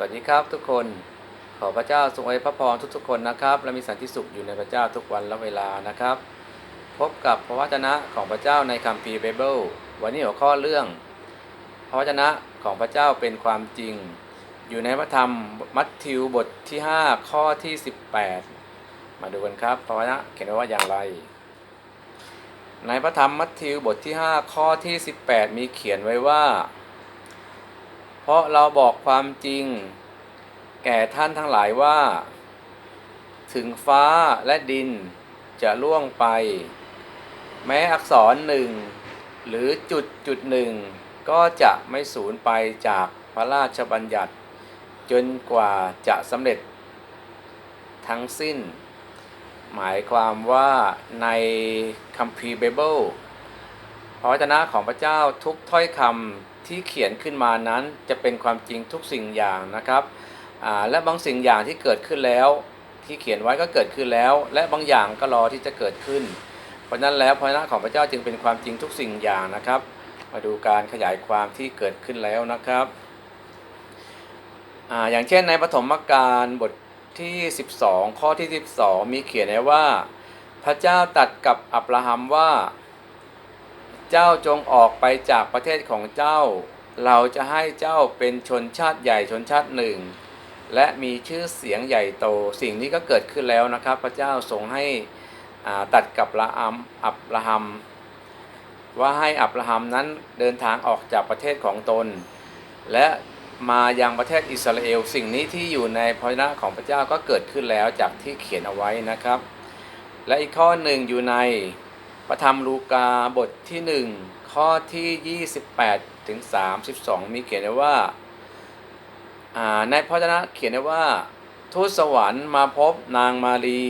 สวัสดีครับทุกคนขอพระเจ้าทรงอวยพระพรทุกๆคนนะครับ และมีสันติสุขอยู่ในพระเจ้าทุกวันและเวลานะครับ พบกับพระวจนะของพระเจ้าในคัมภีร์ไบเบิลวันนี้หัวข้อเรื่อง พระวจนะของพระเจ้าเป็นความจริง อยู่ในพระธรรมมัทธิวบทที่ 5 ข้อที่ 18 มาดูกันครับพระวจนะเขียนไว้ว่าอย่างไร ในพระธรรมมัทธิวบทที่ 5 ข้อที่ 18 มีเขียนไว้ว่า เพราะเราบอกความจริง แก่ท่านทั้งหลายว่า ถึงฟ้าและดินจะล่วงไป แม้อักษรหนึ่ง หรือจุดจุดหนึ่ง ก็จะไม่สูญไปจากพระราชบัญญัติ จนกว่าจะสำเร็จ ทั้งสิ้น หมายความว่าในคัมภีร์ไบเบิลพระวจนะของพระเจ้าทุกถ้อยคำ ที่เขียนขึ้นมานั้นจะเป็นความจริงทุกสิ่งอย่างนะครับและบางสิ่งอย่างที่เกิดขึ้นแล้ว ที่เขียนไว้ก็เกิดขึ้นแล้ว และบางอย่างก็รอที่จะเกิดขึ้น เพราะนั้นแล้วพระนะของพระเจ้าจึงเป็นความจริงทุกสิ่งอย่างนะครับ มาดูการขยายความที่เกิดขึ้นแล้วนะครับออย่างเช่นในปฐมกาลบทที่ 12 ข้อที่ 12 มีเขียนไว้ว่า พระเจ้าตัดกับอับราฮัมว่า เจ้าจงออกไปจากประเทศของเจ้า เราจะให้เจ้าเป็นชนชาติใหญ่ชนชาติหนึ่ง และมีชื่อเสียงใหญ่โต สิ่งนี้ก็เกิดขึ้นแล้วนะครับ พระเจ้าทรงให้ตัดกับละอัมอับราฮัมว่าให้อับราฮัมนั้นเดินทางออกจากประเทศของตน และมายังประเทศอิสราเอล สิ่งนี้ที่อยู่ในพระนะของพระเจ้าก็เกิดขึ้นแล้วจากที่เขียนเอาไว้นะครับ และอีกข้อหนึ่งอยู่ใน พระธรรมลูกาบทที่ 1 ข้อที่ 28ถึง32 มีเขียนไว้ว่าในพระวจนะเขียนไว้ว่า ทูตสวรรค์มาพบนางมารี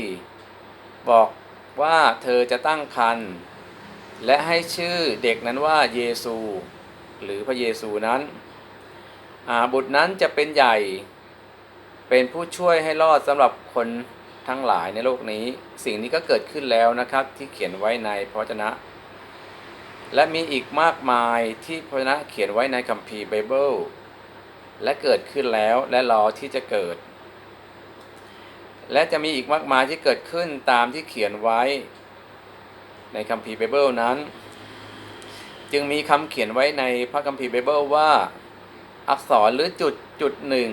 บอกว่าเธอจะตั้งครรภ์และให้ชื่อเด็กนั้นว่าเยซู หรือพระเยซูนั้นบุตรนั้นจะเป็นใหญ่ เป็นผู้ช่วยให้รอดสำหรับคน ทั้งหลายในโลกนี้ สิ่งนี้ก็เกิดขึ้นแล้วนะครับที่เขียนไว้ในพระวจนะ และมีอีกมากมายที่พระวจนะเขียนไว้ในคัมภีร์ไบเบิลและเกิดขึ้นแล้วและรอที่จะเกิด และจะมีอีกมากมายที่เกิดขึ้นตามที่เขียนไว้ในคัมภีร์ไบเบิลนั้น จึงมีคำเขียนไว้ในพระคัมภีร์ไบเบิลว่า อักษรหรือจุดจุดหนึ่ง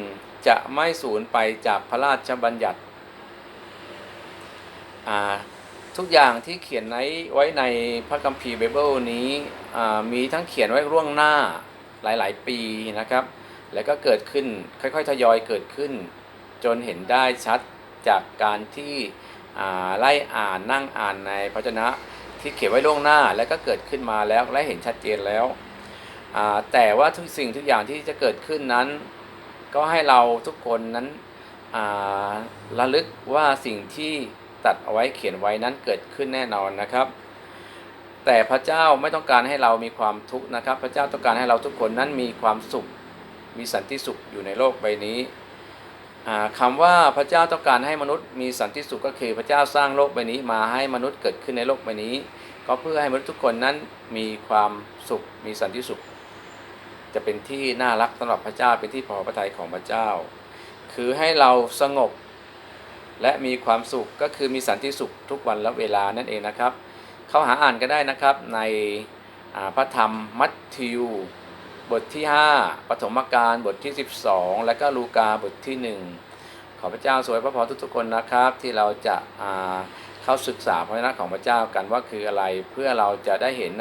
จะไม่สูญไปจากพระราชบัญญัติ ทุกอย่างที่เขียนไว้ไว้ในพระคัมภีร์ไบเบิลนี้มีทั้งเขียนไว้ล่วงหน้าหลาย ๆ ปีนะครับ แล้วก็เกิดขึ้นค่อย ๆ ทยอยเกิดขึ้น จนเห็นได้ชัดจากการที่ไล่อ่านนั่งอ่านในพระวจนะที่เขียนไว้ล่วงหน้าแล้วก็เกิดขึ้นมาแล้วและเห็นชัดเจนแล้ว แต่ว่าทุกสิ่งทุกอย่างที่จะเกิดขึ้นนั้น ก็ให้เราทุกคนนั้นระลึกว่าสิ่งที่ ตัดเอาไว้เขียนไว้นั้นเกิดขึ้นแน่นอนนะครับ แต่พระเจ้าไม่ต้องการให้เรามีความทุกข์นะครับ พระเจ้าต้องการให้เราทุกคนนั้นมีความสุข มีสันติสุขอยู่ในโลกใบนี้อ่าคำว่าพระเจ้าต้องการให้มนุษย์มีสันติสุขก็คือพระเจ้าสร้างโลกใบนี้มาให้มนุษย์เกิดขึ้นในโลกใบนี้ ก็เพื่อให้มนุษย์ทุกคนนั้นมีความสุขมีสันติสุข จะเป็นที่น่ารักสำหรับพระเจ้าเป็นที่พอพระทัยของพระเจ้า คือให้เราสงบ และมีความสุขก็คือมีสันติสุขทุกวันและเวลานั่นเองนะครับ เข้าหาอ่านก็ได้นะครับในพระธรรมมัทธิว บทที่ 5ปฐมกาลบทที่ 12 และก็ลูกาบทที่ 1 ขอพระเจ้าสวยพระพรทุกๆคนนะครับ ที่เราจะาเข้าศึกษาพระวจนะของพระเจ้ากันว่าคืออะไรเพื่อเราจะได้เห็น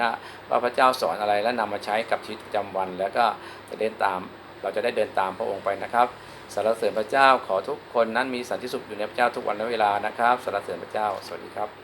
ว่าพระเจ้าสอนอะไรและนำมาใช้กับชีวิตประจำวัน แล้วก็จะเดินตามเราจะได้เดินตามพระองค์ไปนะครับ สารเสริญพระเจ้าขอทุกคนนั้นมีสันติสุขอยู่ในพระเจ้าทุกวันและเวลานะครับสารเสริญพระเจ้าสวัสดีครับ